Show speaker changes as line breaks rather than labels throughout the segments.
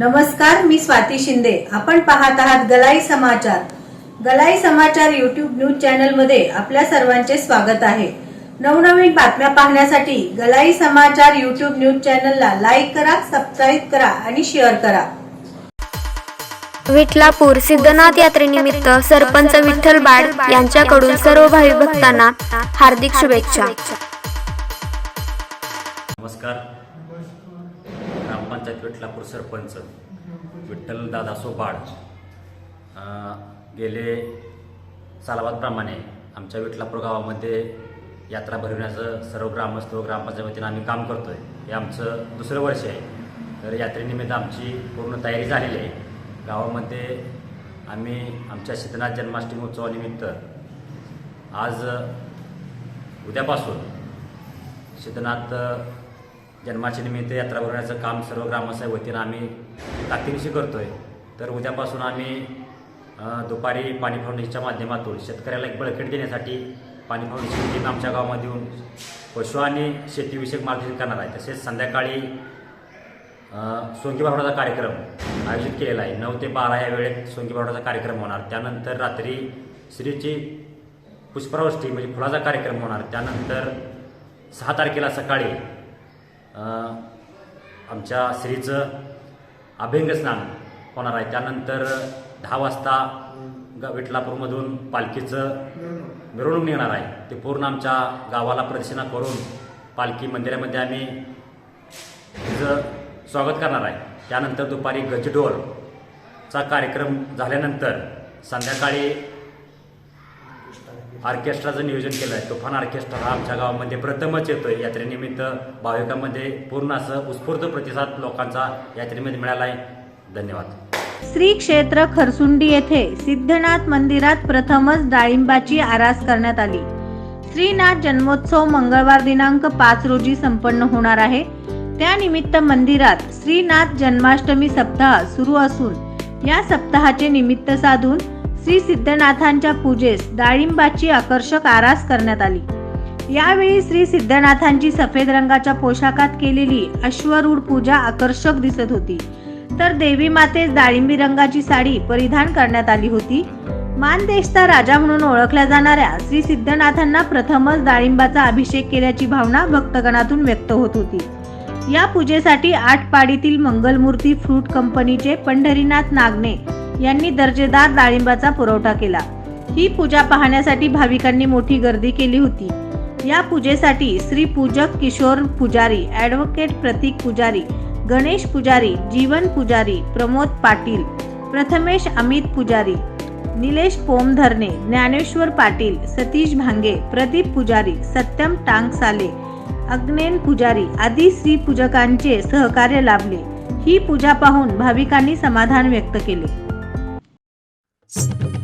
नमस्कार मी स्वाती शिंदे. आपण पाहत आहात गलाई समाचार. गलाई समाचार युट्यूब न्यूज चॅनलमध्ये आपल्या सर्वांचे स्वागत आहे. नवनवीन बातम्या पाहण्यासाठी गलाई समाचार युट्यूब न्यूज चॅनलला लाईक करा सबस्क्राईब करा आणि शेअर करा.
विठलापूर सिद्धनाथ यात्रेनिमित्त सरपंच विठ्ठल बाड यांच्याकडून सर्व भावी भक्तांना हार्दिक शुभेच्छा.
नमस्कार. ग्रामपंचायत विठलापूर सरपंच विठ्ठल दादा सोबाड गेले सालाबादप्रमाणे आमच्या विठलापूर गावामध्ये यात्रा भरविण्याचं सर्व ग्रामस्थ व आम्ही काम करतो आहे हे आमचं दुसरं वर्ष आहे. तर यात्रेनिमित्त आमची पूर्ण तयारी झालेली आहे. गावामध्ये आम्ही आमच्या सिद्धनाथ जन्माष्टमी उत्सवानिमित्त आज उद्यापासून सिद्धनाथ जन्माच्या निमित्त यात्रा भरवण्याचं काम सर्व ग्रामस्थाच्या वतीनं आम्ही ताकदीनिशी करतो आहे तर उद्यापासून आम्ही दुपारी पाणी फाउंडेशनच्या माध्यमातून शेतकऱ्याला एक बळकट देण्यासाठी पाणी फाउंडेशन टीम आमच्या गावामध्ये येऊन पशु आणि शेतीविषयक मार्गदर्शन करणार आहे. तसेच संध्याकाळी सोंगी भावडाचा कार्यक्रम आयोजित केलेला आहे. नऊ ते बारा या वेळेत सोंगी बावडाचा कार्यक्रम होणार. त्यानंतर रात्री श्रीची पुष्पवृष्टी म्हणजे फुलाचा कार्यक्रम होणार. त्यानंतर सहा तारखेला सकाळी आमच्या श्रीचं अभ्यंगस्नान होणार आहे. त्यानंतर दहा वाजता ग विठलापूरमधून पालखीचं मिरवणूक निघणार आहे. ते पूर्ण आमच्या गावाला प्रदक्षिणा करून पालखी मंदिरामध्ये आम्ही तिचं स्वागत करणार आहे. त्यानंतर दुपारी गजडोलचा कार्यक्रम झाल्यानंतर संध्याकाळी ऑर्केस्ट्राचं नियोजन केलं आहे. तुफान ऑर्केस्ट्रा हा आमच्या गावामध्ये प्रथमच येतोय. यात्रेनिमित्त भाविकांमध्ये पूर्ण असं उत्स्फूर्त प्रतिसाद लोकांचा यात्रेमध्ये मिळाला आहे. धन्यवाद.
श्री क्षेत्र खरसुंडी येथे सिद्धनाथ मंदिरात प्रथमच डाळिंबाची आरास करण्यात आली. श्रीनाथ जन्मोत्सव मंगळवार दिनांक पाच रोजी संपन्न होणार आहे. त्यानिमित्त मंदिरात श्रीनाथ जन्माष्टमी सप्ताह सुरू असून या सप्ताहाचे निमित्त साधून श्री सिद्धनाथांच्या पूजेस डाळिंबाची आकर्षक आरास करण्यात आली. यावेळी श्री सिद्धनाथांची सफेद रंगाच्या पोशाखात केलेली अश्वरूढ पूजा आकर्षक दिसत होती. तर देवी मातेस डाळिंबी रंगाची साडी परिधान करण्यात आली होती. मानदेशचा राजा म्हणून ओळखल्या जाणाऱ्या श्री सिद्धनाथांना प्रथमच डाळिंबाचा अभिषेक केल्याची भावना भक्तगणातून व्यक्त होत होती. या पूजेसाठी आठ पाडीतील मंगलमूर्ती फ्रूट कंपनीचे पंढरीनाथ नागने यांनी दर्जेदार डाळिंबाचा पुरवठा केला. ही पूजा पाहण्यासाठी भाविकांनी मोठी गर्दी केली होती. या पूजेसाठी श्री पूजक किशोर पुजारी ॲडव्होकेट प्रतीक पुजारी गणेश पुजारी जीवन पुजारी प्रमोद पाटील प्रथमेश अमित पुजारी निलेश पोमधरणे ज्ञानेश्वर पाटील सतीश भांगे प्रदीप पुजारी सत्यम टांगसाले अग्नेन पुजारी आदी श्री पूजकांचे सहकार्य लाभले. ही पूजा पाहून भाविकांनी समाधान व्यक्त केले.
सिद्धनाथ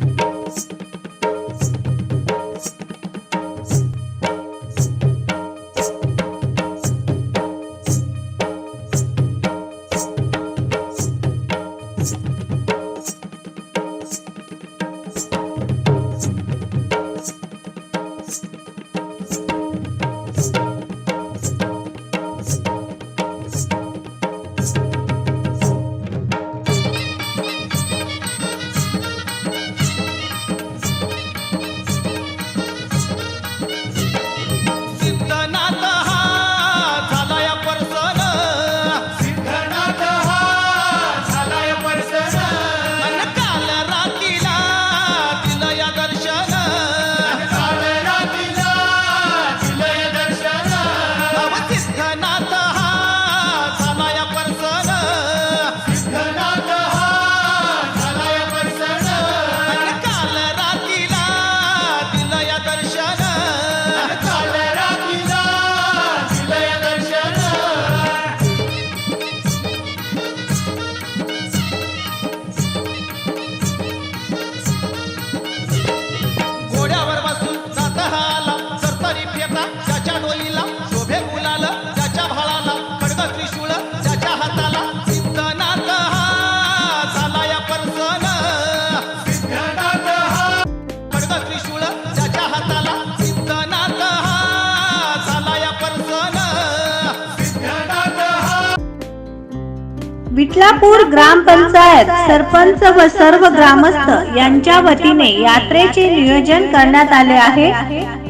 विटलापूर ग्रामपंचायत सरपंच व सर्व ग्रामस्थ यांच्या वतीने यात्रेचे नियोजन करण्यात आले आहे.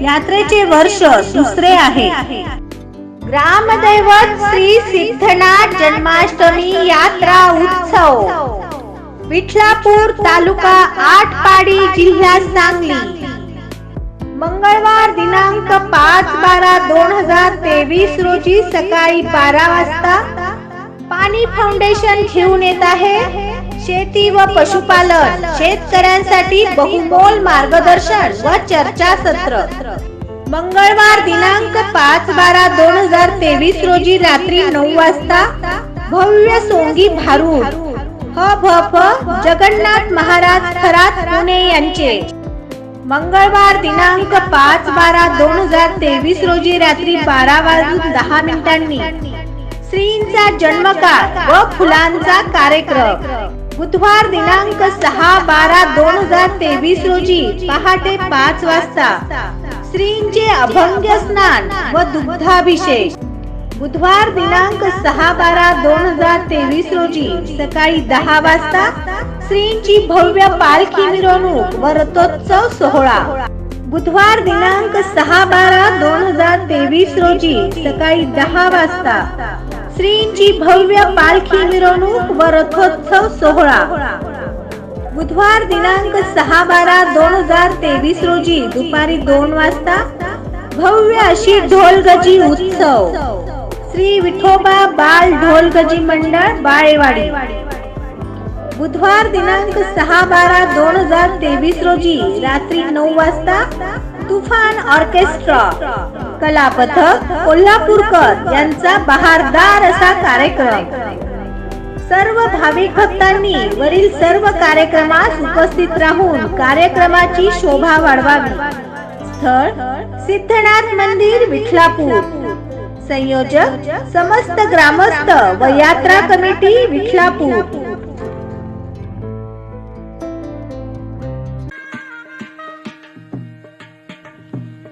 यात्रेचे वर्ष दुसरे आहे. ग्रामदैवत श्री सिद्धनाथ जन्माष्टमी यात्रा उत्सव. विठलापूर तालुका आटपाडी जिल्हा सांगली. मंगळवार दिनांक पाच बारा दोन हजार तेवीस रोजी सकाळी बारा वाजता पाणी फाउंडेशन घेऊन येत आहे. शेती व पशुपालन शेतकऱ्यांसाठी बहुमोल मार्गदर्शन व चर्चासत्र. मंगळवार दिनांक पाच बारा दोन हजार तेवीस रोजी रात्री नऊ वाजता भव्य सोंगी भारूड. ह भ जगन्नाथ महाराज खरात पुणे यांचे. मंगळवार दिनांक पाच बारा दोन हजार तेवीस रोजी रात्री बारा वाजून दहा मिनिटांनी स्त्रीचा जन्मकाळ व फुलांचा कार्यक्रम. बुधवार दिनांक सहा बारा दोन हजार तेवीस रोजी पहाटे पाच वाजता स्त्रींचे अभंग स्नान व दुग्धाभिषेक. बुधवार दिनांक सहा बारा दोन हजार तेवीस रोजी सकाळी दहा वाजता श्रींची भव्य पालखी मिरवणूक व रथोत्सव सोहळा. बुधवार दिनांक सहा बारा दोन हजार तेवीस रोजी सकाळी दहा वाजता श्रींची भव्य पालखी मिरवणूक व रथोत्सव सोहळा. बुधवार दिनांक सहा बारा दोन हजार तेवीस रोजी दुपारी दोन वाजता भव्य अशी ढोलगजी उत्सव. श्री विठोबा बाल ढोलगजी मंडळ बाळेवाडी. बुधवार दिनांक सहा बारा दोन हजार तेवीस रोजी रात्री नऊ वाजता तुफान ऑर्केस्ट्रा. कलापथक कोल्हापूरकर यांचा बहारदार असा कार्यक्रम. सर्व भाविक भक्तांनी वरील सर्व कार्यक्रमास उपस्थित राहून कार्यक्रमाची शोभा वाढवावी. स्थळ सिद्धनाथ मंदिर विठलापूर संयोजक समस्त ग्रामस्थ व यात्रा committee विठलापूर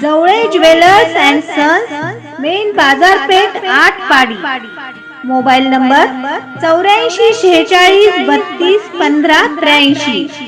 Jawale jewellers and sons main बाजारपेठ आठ पाडी मोबाईल नंबर चौऱ्याऐंशी शेहेचाळीस बत्तीस पंधरा त्र्याऐंशी.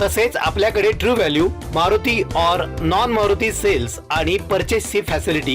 तसेच आपल्याकडे true value Maruti or non Maruti sales आणि परचेसची फॅसिलिटी